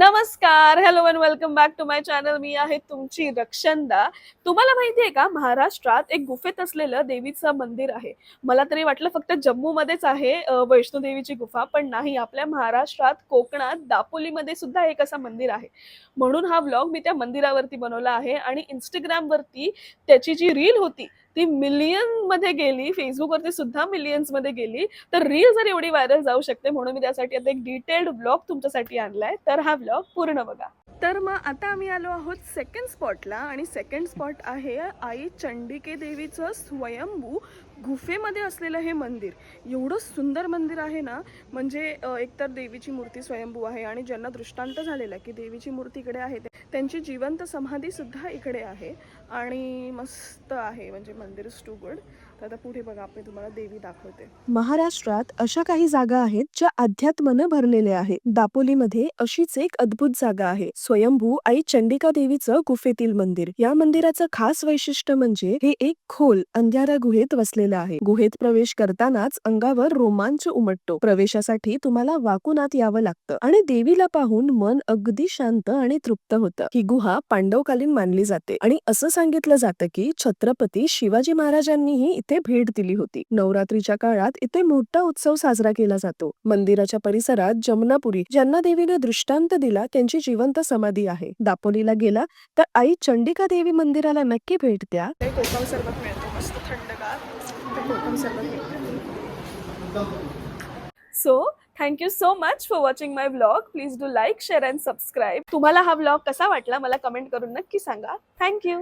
नमस्कार hello and welcome back to my channel मी आहे तुमची रक्षंदा. तुम्हाला माहिती आहे का महाराष्ट्रात एक गुफेत असलेलं देवीचं मंदिर आहे. मला तरी वाटलं फक्त जम्मूमध्येच आहे वैष्णोदेवीची गुफा पण नाही आपल्या महाराष्ट्रात कोकणात दापोलीमध्ये सुद्धा एक असं मंदिर आहे. म्हणून हा व्लॉग मी त्या मंदिरावरती बनवला आहे आणि इंस्टाग्रामवरती त्याची जी रील होती ती मिलियनमध्ये गेली फेसबुकवरती सुद्धा मिलियन्समध्ये गेली तर रील जर एवढी व्हायरल जाऊ शकते म्हणून मी त्यासाठी आता एक डिटेल्ड ब्लॉग तुमच्यासाठी आणलाय. तर हा ब्लॉग पूर्ण बघा. तर मग आता आम्ही आलो आहोत सेकंड स्पॉटला आणि सेकंड स्पॉट आहे आई चंडिके देवीचं स्वयंभू गुफेमध्ये असलेलं हे मंदिर. एवढं सुंदर मंदिर आहे ना म्हणजे एकतर देवीची मूर्ती स्वयंभू आहे आणि ज्यांना दृष्टांत झालेला की देवीची मूर्ती इकडे आहे त्यांची जिवंत समाधीसुद्धा इकडे आहे आणि मस्त आहे म्हणजे मंदिर इज टू गुड तर आता पुढे बघा आपण तुम्हाला देवी दाखवते. महाराष्ट्रात अशा काही जागा आहेत ज्या अध्यात्मनं भरलेल्या आहेत. दापोलीमध्ये अशीच एक अद्भुत जागा आहे. स्वयंभू आई चंडिका देवीचं गुफेतील मंदिर. या मंदिराचं खास वैशिष्ट्य म्हणजे हे एक खोल अंधारा गुहेत वसलेलं आहे. गुहेत प्रवेश करतानाच अंगावर रोमांच उमटतो. प्रवेशासाठी तुम्हाला वाकुनात यावं लागतं आणि देवीला पाहून मन अगदी शांत आणि तृप्त होतं. ही गुहा पांडवकालीन मानली जाते. आणि असं सांगितलं जातं की छत्रपती शिवाजी महाराजांनीही इथे भेट दिली होती. नवरात्रीच्या काळात इथे मोठा उत्सव साजरा केला जातो. मंदिराच्या परिसरात जमनापुरी ज्यांना देवीने दृष्टांत दिला त्यांची जिवंत समाधी आहे. दापोलीला गेला तर आई चंडिका देवी मंदिराला नक्की भेट द्या. ते कोकम सरबत मिळतो मस्त थंडगार कोकम सरबत so thank you so much for watching my blog please do like share and subscribe तुम्हाला हा ब्लॉग कसा वाटला? मला कमेंट करून नक्की सांगा. थँक्यू